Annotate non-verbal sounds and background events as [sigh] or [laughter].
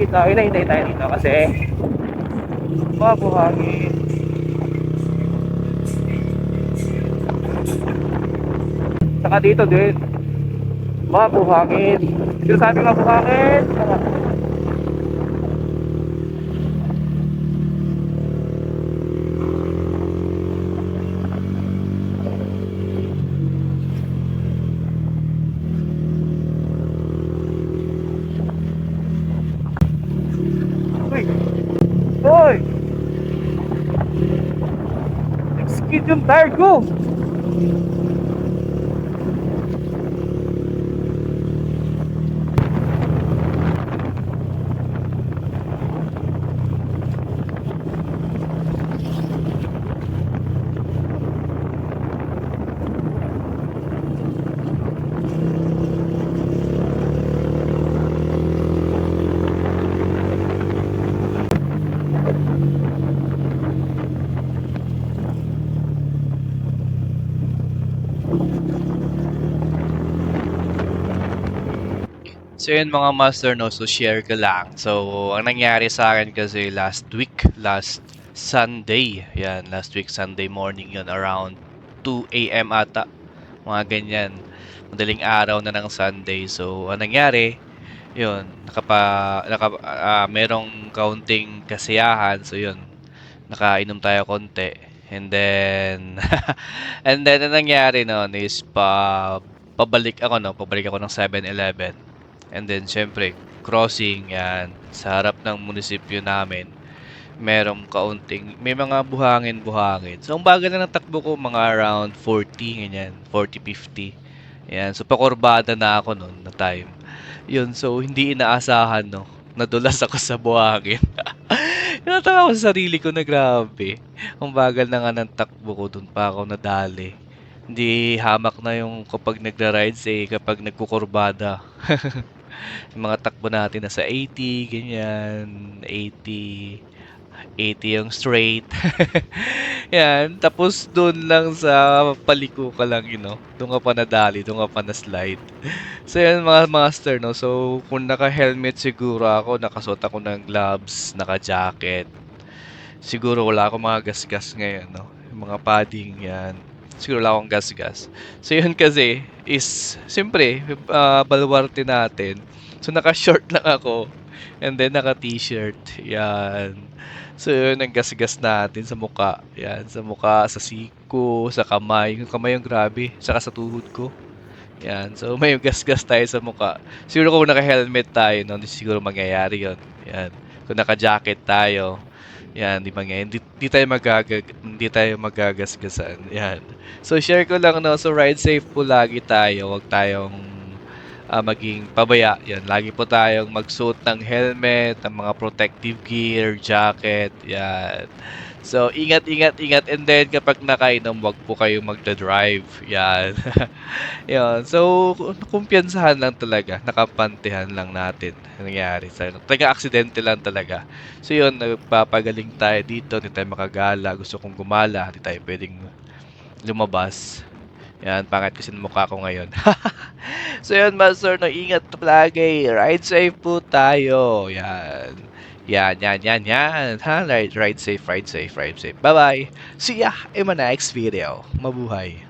dito, hinahintay tayo dito kasi mabuhangin. Saka dito din, mabuhangin. Sino sabi mabuhangin? Uy! Yung tire ko! So yun mga master no, so share ko lang. So ang nangyari sa akin kasi last week, last Sunday, yan, last week Sunday morning yun, around 2 a.m. ata, mga ganyan. Madaling araw na ng Sunday. So ang nangyari, yun, nakapa, naka, ah, merong kaunting kasiyahan. So yun, nakainom tayo konti. And then, [laughs] and then ang nangyari noon is pa, pabalik ako no, pabalik ako ng 7-Eleven. And then, syempre, crossing yan sa harap ng munisipyo namin. Merong kaunting, may mga buhangin-buhangin. So, ang bagal na ng takbo ko, mga around 40, ganyan, 40-50. Yan, so pakurbada na ako noon na time. Yun, so hindi inaasahan, no. Nadulas ako sa buhangin. [laughs] Natawa ako sa sarili ko na grabe. Ang bagal na nga ng takbo ko, dun pa ako nadali. Hindi hamak na yung kapag nagra-rides eh, kapag nagkukurbada. [laughs] [laughs] yung mga takbo natin nasa 80, ganyan, 80, 80 yung straight. [laughs] Yan, tapos doon lang sa paliko ka lang, you know, doon ka pa nadali, doon ka pa na-slide. [laughs] So yan mga master, no, so kung naka-helmet siguro ako, nakasuot ako ng gloves, naka-jacket, siguro wala akong mga gasgas ngayon, no, yung mga padding, yan, siguro wala akong gasgas. So yun kasi is, siyempre, ah, baluarte natin, So naka-short lang ako. And then naka-t-shirt. Yan. So yun ang gasgas natin sa muka. Yan. Sa muka, sa siko, sa kamay. Yung kamay yung grabe. Saka sa tuhod ko. Yan. So may gasgas tayo sa muka. Siguro kung naka-helmet tayo, no, siguro mangyayari yon Yan. Kung naka-jacket tayo, yan, di mangyayari. Hindi, di tayo magagag hindi tayo magagasgasan. Yan. So share ko lang no, so ride safe po lagi tayo. Huwag tayong ah, maging pabaya. Yan, lagi po tayong magsuot ng helmet, ng mga protective gear, jacket, yan. So, ingat, ingat, ingat. And then, kapag nakainom, wag po kayong magda-drive. Yan. [laughs] Yan. So, kumpiyansahan lang talaga. Nakapantihan lang natin. ang Nangyari sa Taga aksidente lang talaga. So, yun, nagpapagaling tayo dito. Hindi tayo makagala. Gusto kong gumala. Hindi tayo pwedeng lumabas. Yan, pangit kasi mukha ko ngayon. [laughs] so yun, Master, no, ingat palagi. Ride safe po tayo. Yan. Yan, yan, yan, yan. Ha? Ride, ride safe, ride safe, ride safe. Bye-bye. See ya in my next video. Mabuhay.